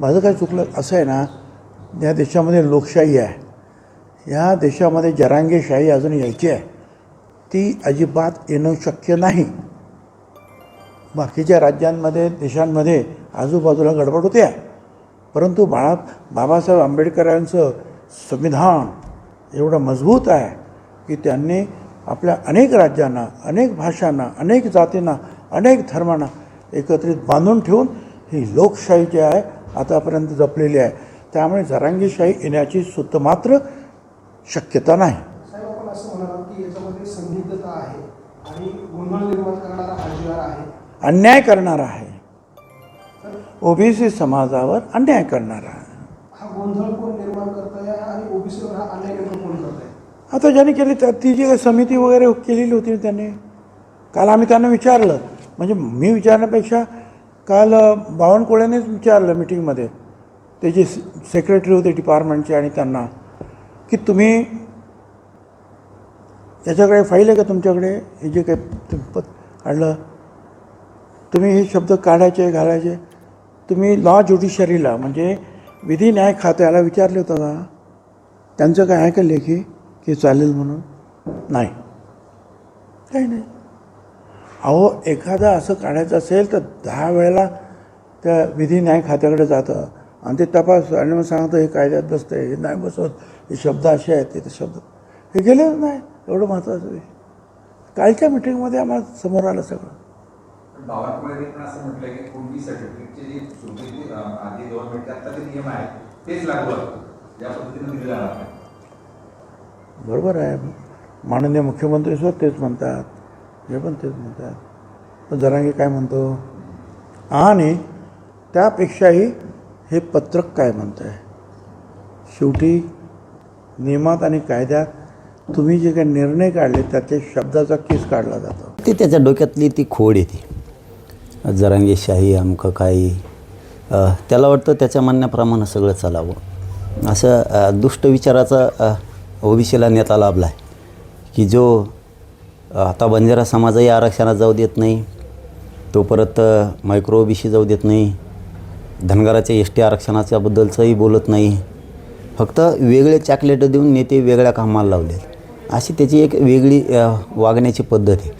माझं काय चुकलं असं आहे ना या देशामध्ये लोकशाही आहे. या देशामध्ये जरांगेशाही अजून यायची आहे. ती अजिबात येणं शक्य नाही. बाकीच्या राज्यांमध्ये देशांमध्ये आजूबाजूला गडबड होते. आहे परंतु बाळा बाबासाहेब आंबेडकरांचं संविधान एवढं मजबूत आहे की त्यांनी आपल्या अनेक राज्यांना अनेक भाषांना अनेक जातींना अनेक धर्मांना एकत्रित बांधून ठेवून ही लोकशाही जी आहे. आतापर्यंत जपलेली आहे. त्यामुळे जरांगीशाही येण्याची सुद्धा मात्र शक्यता नाही. अन्याय करणारा आहे. ओबीसी समाजावर अन्याय करणारा. आहे हा हा आता ज्यांनी केली त्या ती जी काही समिती वगैरे केलेली होती त्यांनी काल आम्ही त्यांना विचारलं. म्हणजे मी विचारण्यापेक्षा काल अ, बावनकुळेनेच विचारलं मिटिंगमध्ये ते जे सेक्रेटरी होते डिपार्टमेंटचे आणि त्यांना की तुम्ही याच्याकडे फाईल आहे का तुमच्याकडे? हे जे काही पत काढलं तुम्ही हे शब्द काढायचे घालायचे. तुम्ही लॉ ज्युडिशरीला म्हणजे विधी न्याय खात्याला विचारले होतं का त्यांचं काय आहे का लेखी? की चालेल म्हणून? नाही. काही नाही. अहो एखादं असं काढायचं असेल तर दहा वेळेला त्या विधी न्याय खात्याकडे जातं. आणि ते तपास आणि मग सांगतं हे कायद्यात बसतं हे नाही बसत हे शब्द असे आहेत ते शब्द. हे गेलेच नाही एवढं महत्त्वाचं विषय कालच्या मिटिंगमध्ये आम्हाला समोर आलं सगळं. बरोबर आहे. माननीय मुख्यमंत्री सुद्धा तेच म्हणतात. हे पण तेच म्हणतात पण जरांगे काय म्हणतो? आणि त्यापेक्षाही हे पत्रक काय म्हणतं आहे शेवटी नियमात आणि कायद्यात तुम्ही जे काही निर्णय काढले त्याचे शब्दाचा केस काढला जातो? ते त्याच्या डोक्यातली ती खोड येते जरांगेशाही अमकं काही त्याला वाटतं त्याच्या म्हणण्याप्रमाणे सगळं चालावं. असं दुष्ट विचाराचा ओबीसीला नेता लाभला आहे की जो आता बंजारा समाजही आरक्षणात जाऊ देत नाही. तो परत मायक्रो ओबीसी जाऊ देत नाही. धनगराच्या एस टी आरक्षणाच्याबद्दलचंही बोलत नाही. फक्त वेगळे चॉकलेट देऊन नेते वेगळ्या कामाला लावले अशी त्याची एक वेगळी वागण्याची पद्धत आहे.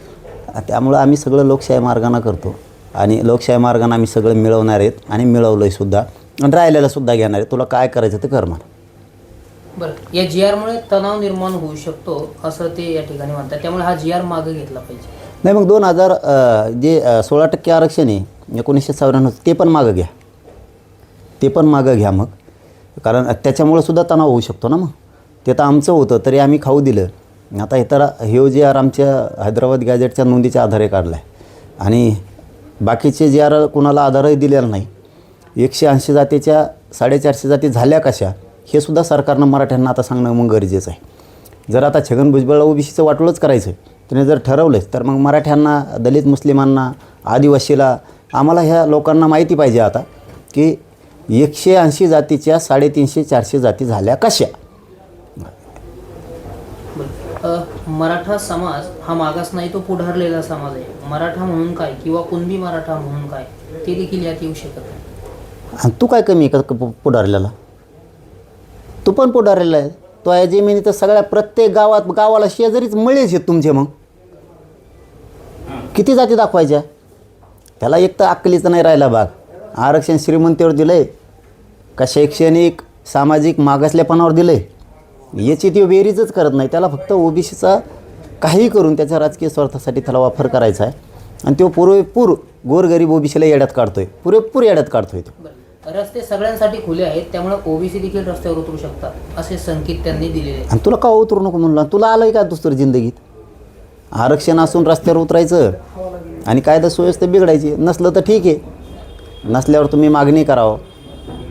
त्यामुळं आम्ही सगळं लोकशाही मार्गानं करतो. आणि लोकशाही मार्गानं आम्ही सगळं मिळवणार आहेत आणि मिळवलं आहे सुद्धा. आणि राहिलेलं सुद्धा घेणार आहे तुला काय करायचं ते कर म्हणा बरं या जी आरमुळे तणाव निर्माण होऊ शकतो असं ते या ठिकाणी म्हणतात. त्यामुळे हा जी आर मागे घेतला पाहिजे. नाही मग दोन हजार जे सोळा टक्के आरक्षण आहे एकोणीसशे चौऱ्याण्णव ते पण मागं घ्या. ते पण मागं घ्या मग. कारण त्याच्यामुळं सुद्धा तणाव होऊ शकतो ना मग. ते तर आमचं होतं तरी आम्ही खाऊ दिलं. आता हे तर हे जे आर आमच्या हैदराबाद गॅजेटच्या नोंदीच्या आधारे काढला आहे आणि बाकीचे जे आर कुणाला आधारही दिलेला नाही. एकशे ऐंशी जातीच्या साडेचारशे जाती झाल्या कशा? हे सुद्धा सरकारनं मराठ्यांना आता सांगणं मग गरजेचं आहे. जर आता छगन भुजबळला ओबीसीचं वाटोळंच करायचं त्याने जर ठरवलंच तर मग मराठ्यांना दलित मुस्लिमांना आदिवासीला आम्हाला ह्या लोकांना माहिती पाहिजे आता की एकशे ऐंशी जातीच्या साडेतीनशे चारशे जाती झाल्या कशा? मराठा समाज हा मागास नाही तो पुढारलेला समाज आहे. मराठा म्हणून काय किंवा कुणबी मराठा म्हणून काय ते देखील यात येऊ शकत नाही. तू काय कमी आहे का पुढारलेला? तू पण पुढारलेला आहे. तो या जमिनी तर सगळ्या प्रत्येक गावात गावाला शेजारीच मळेच आहेत तुमचे मग. किती जाती दाखवायच्या? त्याला एक तर अक्कलीचं नाही राहिला भाग. आरक्षण श्रीमंतीवर दिलं आहे का शैक्षणिक सामाजिक मागासलेपणावर दिलं आहे याची ती बेरीजच करत नाही. त्याला फक्त ओबीसीचा काही करून त्याच्या राजकीय स्वार्थासाठी त्याला वापर करायचा आहे. आणि तो पुरेपूर गोरगरीब ओबीसीला येड्यात काढतोय. पुरेपूर येड्यात काढतोय तो. रस्ते सगळ्यांसाठी खुले आहेत त्यामुळे ओबीसी देखील रस्त्यावर उतरू शकतात असे संकेत त्यांनी दिलेले आणि तुला का उतरू नको म्हणलं? तुला आलं आहे का दुसरं जिंदगीत? आरक्षण असून रस्त्यावर उतरायचं आणि कायदा सुव्यवस्था बिघडायची नसलं तर ठीक आहे. नसल्यावर तुम्ही मागणी करावं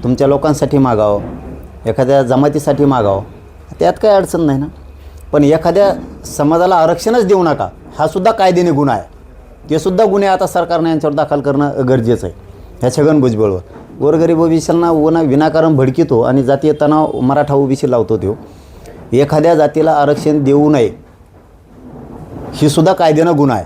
तुमच्या लोकांसाठी मागावं एखाद्या जमातीसाठी मागावं. त्यात काही अडचण नाही ना. पण एखाद्या समाजाला आरक्षणच देऊ नका हा सुद्धा कायद्याने गुन्हा आहे. ते सुद्धा गुन्हे आता सरकारने यांच्यावर दाखल करणं गरजेचं आहे. ह्या छगन भुजबळवर. गोरगरीब ओबीसींना उन्हा विनाकारण भडकितो आणि जातीय तणाव मराठा ओबीसी लावतो तो एखाद्या जातीला आरक्षण देऊ नये ही सुद्धा कायद्यानं गुन्हा आहे.